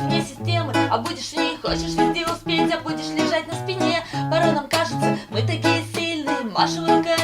вне системы. А будешь не хочешь ли успеть, а будешь лежать на спине. Порой нам кажется, мы такие сильные, машем руками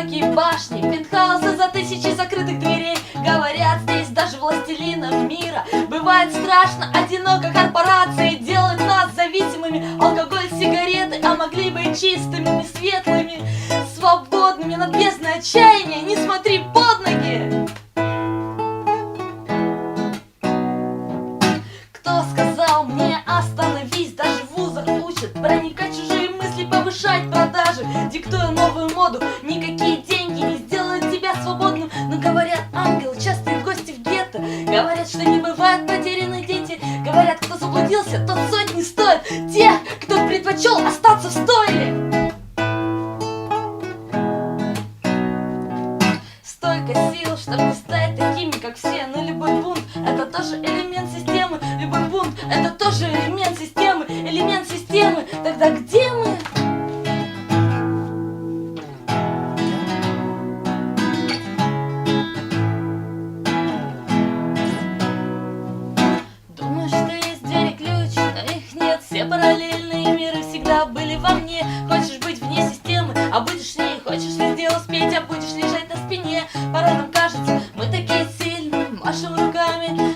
Высокие башни, пентхаусы за тысячи закрытых дверей. Говорят, здесь даже властелинов мира. Бывает страшно, одиноко корпорации Делают нас зависимыми. Алкоголь, сигареты, а могли быть чистыми, светлыми. Свободными, над бездной отчаяния Не смотри под ноги! Кто сказал мне остановись, даже в вузах учат Проникать чужие мысли, повышать продажи Диктуя новую моду, Говорят, что не бывает потерянных дети. Говорят, кто заблудился, тот сотни стоит Тех, кто предпочел остаться в стойле. Столько сил, чтобы стать такими, как все. Но любой бунт — это тоже элемент системы. Любой бунт — это тоже элемент системы. Элемент системы, тогда где мы? Хочешь ли сделать успеть, а будешь лежать на спине. Порой нам кажется, мы такие сильные машем руками.